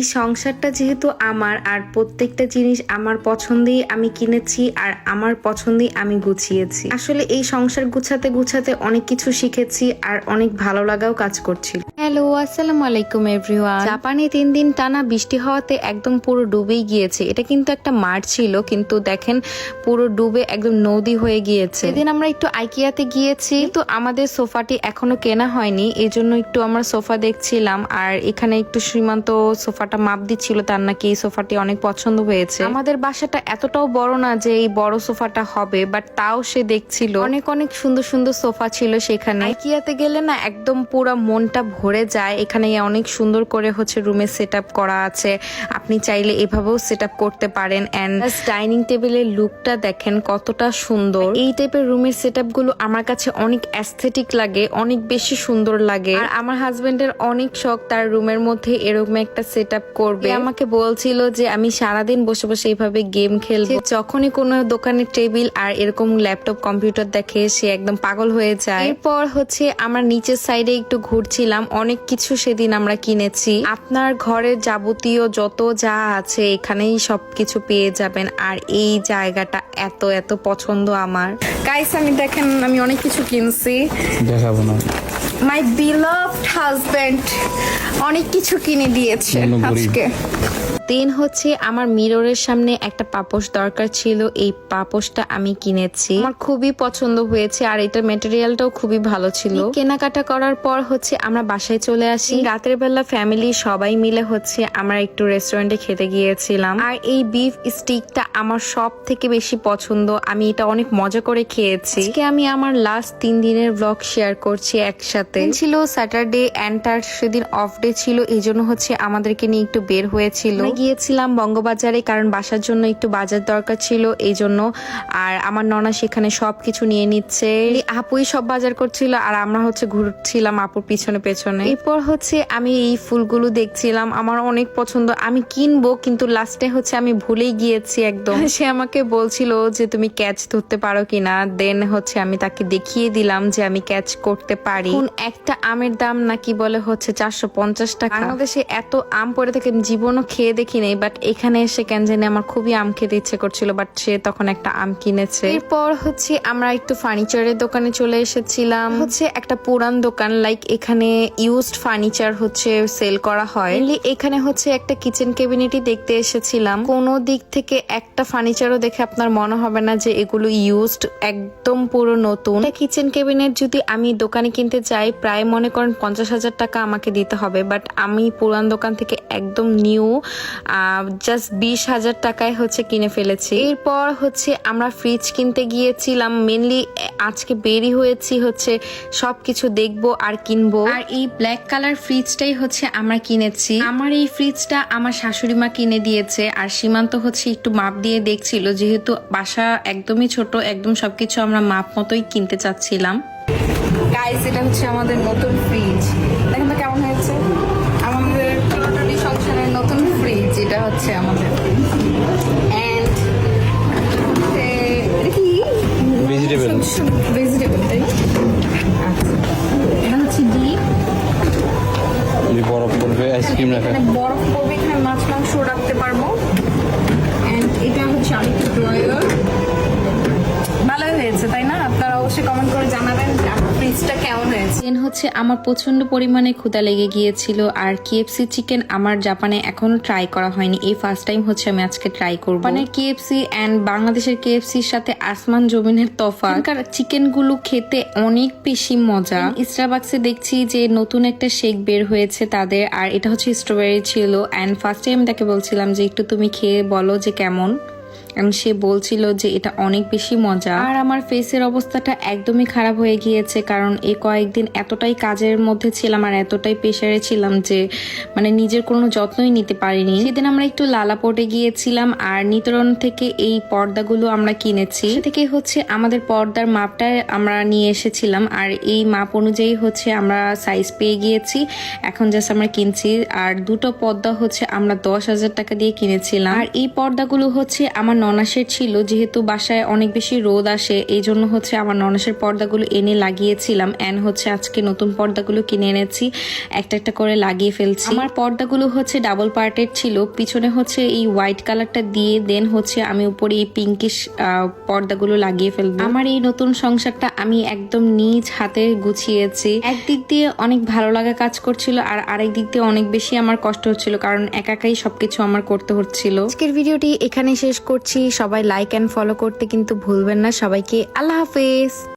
এই সংসারটা যেহেতু আমার আর প্রত্যেকটা জিনিস আমার পছন্দেই আমি কিনেছি আর আমার পছন্দেই আমি গুছিয়েছি। আসলে এই সংসার গুছাতে গুছাতে অনেক কিছু শিখেছি আর অনেক ভালো লাগাও কাজ করছিল। হ্যালো আসসালামু আলাইকুম এভরিওয়ান। জাপানে তিন দিন টানা বৃষ্টি হওয়াতে একদম পুরো ডুবেই গিয়েছে। এটা কিন্তু একটা মাঠ ছিল কিন্তু দেখেন পুরো ডুবে একদম নদী হয়ে গিয়েছে। সেদিন আমরা একটু আইকিয়াতে গিয়েছি তো আমাদের সোফাটি এখনও কেনা হয়নি এই জন্য একটু আমরা সোফা দেখছিলাম আর এখানে একটু সীমান্ত সোফাটা মাপ দিচ্ছিল তার নাকি এই সোফাটি অনেক পছন্দ হয়েছে। আমাদের বাসাটা এতটাও বড় না যে এই বড় সোফাটা হবে বাট তাও সে দেখছিল। অনেক অনেক সুন্দর সুন্দর সোফা ছিল সেখানে। আইকিয়াতে গেলে না একদম পুরো মনটা ভরে যায় এখানে অনেক সুন্দর করে হচ্ছে রুমে সেট করা আছে। আপনি চাইলে এভাবেও সেট করতে পারেন অ্যান্ড ডাইনিং টেবিলের লুকটা দেখেন কতটা সুন্দর। এই টাইপের রুমের সেটগুলো আমার কাছে অনেক অ্যাস্থেটিক লাগে অনেক বেশি সুন্দর লাগে। আর আমার হাজবেন্ডের অনেক শখ তার রুমের মধ্যে এরকম একটা সেট করবে। আমাকে বলছিল যে আমি সারাদিন বসে বসে এইভাবে গেম খেলব। যখনই কোনো দোকানের টেবিল আর এরকম ল্যাপটপ কম্পিউটার দেখে সে একদম পাগল হয়ে যায়। এরপর হচ্ছে আমরা নিচের সাইডে একটু ঘুরছিলাম। অনেক কিছু সেদিন আমরা কিনেছি। আপনার ঘরের যাবতীয় যত যা আছে এখানেই সবকিছু পেয়ে যাবেন। আর এই জায়গাটা এত এত পছন্দ আমার। গাইস আমি দেখেন আমি অনেক কিছু কিনছি। দেখাবো না। মাই বিলভড হাজবেন্ড অনেক কিছু কিনে দিয়েছে আজকে। দেন হচ্ছে আমার মিররের সামনে একটা পাপোশ দরকার ছিল। এই পাপোশটা আমি কিনেছি। আমার খুবই পছন্দ হয়েছে আর এটার মেটেরিয়ালটাও খুবই ভালো ছিল। কেনাকাটা করার পর হচ্ছে আমরা বাসায় চলে আসি। রাতের বেলা ফ্যামিলি সবাই মিলে হচ্ছে আমরা একটু রেস্টুরেন্টে খেতে গিয়েছিলাম। আর এই বিফ স্টিকটা আমার সব থেকে বেশি পছন্দ। আমি এটা অনেক মজা করে খেয়েছি। আজকে আমি আমার লাস্ট তিন দিনের ব্লগ শেয়ার করছি একসাথে। ছিল স্যাটারডে অ্যান্ড তার সেদিন অফ ডে ছিল। এই জন্য হচ্ছে আমাদেরকে নিয়ে একটু বের হয়েছিল। গিয়েছিলাম বঙ্গবাজারে কারণ বাসার জন্য একটু বাজার দরকার ছিল এই জন্য আর আমার ননা সেখানে সব কিছু নিয়ে নিচ্ছে। আপুই সব বাজার করছিল আর আমরা হচ্ছে ঘুরছিলাম আপুর পিছনে পেছনে। এরপর হচ্ছে আমি এই ফুলগুলো দেখছিলাম, আমার অনেক পছন্দ। আমি কিনবো, কিন্তু লাস্টে হচ্ছে আমি ভুলেই গিয়েছি একদম। সে আমাকে বলছিল যে, তুমি ক্যাচ ধরতে পারো কিনা? দেন হচ্ছে আমি তাকে দেখিয়ে দিলাম যে, আমি ক্যাচ করতে পারি। একটা আমের দাম নাকি বলে হচ্ছে চারশো পঞ্চাশ টাকা। বাংলাদেশে এত আম পড়ে থাকে জীবনও খেয়ে দেখি নাই বাট এখানে এসে কেন জানি আমার খুবই আম খেতে ইচ্ছে করছিল বাট সে তখন একটা আম কিনেছে। এরপর হচ্ছে আমরা একটু ফার্নিচারের দোকানে চলে এসেছিলাম। হচ্ছে একটা পুরান দোকান লাইক এখানে ইউজড ফার্নিচার হচ্ছে সেল করা হয়। এখানে হচ্ছে একটা কিচেন ক্যাবিনেটই দেখতে এসেছিলাম। কোনো দিক থেকে একটা ফার্নিচারও দেখে আপনার মনে হবে না যে এগুলো ইউজড একদম পুরো নতুন। কিচেন ক্যাবিনেট যদি আমি দোকানে কিনতে চাই, প্রায় মনে করেন পঞ্চাশ হাজার টাকা আমাকে দিতে হবে বাট আমি পুরান দোকান থেকে একদম নিউ জাস্ট বিশ হাজার টাকায় হচ্ছে কিনে ফেলেছি। এরপর হচ্ছে আমরা ফ্রিজ কিনতে গিয়েছিলাম মেনলি আজকে বেরি হয়েছি হচ্ছে সবকিছু দেখব আর কিনবো। আর এই ব্ল্যাক কালার ফ্রিজটাই হচ্ছে আমরা কিনেছি। আমার এই ফ্রিজটা আমার শাশুড়ি মা কিনে দিয়েছে আর সীমান্ত হচ্ছে একটু মাপ দিয়ে দেখছিল যেহেতু বাসা একদমই ছোট একদম সবকিছু আমরা মাপ মতোই কিনতে চাচ্ছিলাম। গাইস এটা হচ্ছে আমাদের নতুন ফ্রিজ দেখেন তো কেমন হয়েছে? হচ্ছে আমাদের। এটা কি? ভেজিটেবল ভেজিটেবল তাই? এটা হচ্ছে ডিপ বরফ করবে আইসক্রিম রাখা। বরফ পড়বে এখানে মাছ মাংস রাখতে পারব। এন্ড এটা হচ্ছে আরেকটা ড্রয়ার ভালোই হয়েছে তাই না? অবশ্যই কমেন্ট করে জানাবেন। ফ্রিজটা কেমন হয়েছে? দেন হচ্ছে আমার প্রচণ্ড পরিমাণে ক্ষুদা লেগে গিয়েছিল আর কেএফসি চিকেন আমার জাপানে এখনও ট্রাই করা হয়নি। এই ফার্স্ট টাইম হচ্ছে আমি আজকে ট্রাই করব। মানে কেএফসি এন্ড বাংলাদেশের কেএফসির সাথে আসমান জমিনের তফাৎ। চিকেনগুলো খেতে অনেক বেশি মজা। স্টারবাক্সে দেখছি যে নতুন একটা শেক বের হয়েছে তাদের আর এটা হচ্ছে স্ট্রবেরি ছিল। অ্যান্ড ফার্স্টে আমি তাকে বলছিলাম যে একটু তুমি খেয়ে বলো যে কেমন। সে বলছিল যে এটা অনেক বেশি মজা। আর আমার ফেসের অবস্থাটা একদমই খারাপ হয়ে গিয়েছে, কারণ এই কয়েকদিন এতটাই কাজের মধ্যে ছিলাম আর এতটাই প্রেশারে ছিলাম যে মানে নিজের কোনো যত্নই নিতে পারিনি। সেদিন আমরা একটু লালা লালাপটে গিয়েছিলাম আর নিতরণ থেকে এই পর্দাগুলো আমরা কিনেছি। থেকে হচ্ছে আমাদের পর্দার মাপটা আমরা নিয়ে এসেছিলাম আর এই মাপ অনুযায়ী হচ্ছে আমরা সাইজ পেয়ে গিয়েছি। এখন জাস্ট আমরা কিনছি আর দুটো পর্দা হচ্ছে আমরা দশ হাজার টাকা দিয়ে কিনেছিলাম। আর এই পর্দাগুলো হচ্ছে আমার ননাসের ছিল, যেহেতু বাসায় অনেক বেশি রোদ আসে এই জন্য হচ্ছে আমার ননাসের পর্দাগুলো এনে লাগিয়েছিলাম। অ্যান্ড হচ্ছে আজকে নতুন পর্দাগুলো কিনে এনেছি, একটা একটা করে লাগিয়ে ফেলছি। আমার পর্দাগুলো হচ্ছে ডাবল পার্টের ছিল, পিছনে হচ্ছে এই হোয়াইট কালারটা দিয়ে, দেন হচ্ছে আমি উপরে এই পিঙ্কিশ পর্দাগুলো লাগিয়ে ফেলব। আমার এই নতুন সংসারটা আমি একদম নিজ হাতে গুছিয়েছি। একদিক দিয়ে অনেক ভালো লাগা কাজ করছিল, আর আরেক দিক দিয়ে অনেক বেশি আমার কষ্ট হচ্ছিল, কারণ একা একাই সবকিছু আমার করতে হচ্ছিল। আজকের ভিডিওটি এখানে শেষ করছি। সবাই লাইক অ্যান্ড ফলো করতে কিন্তু ভুলবেন না। সবাইকে আল্লাহ হাফেজ।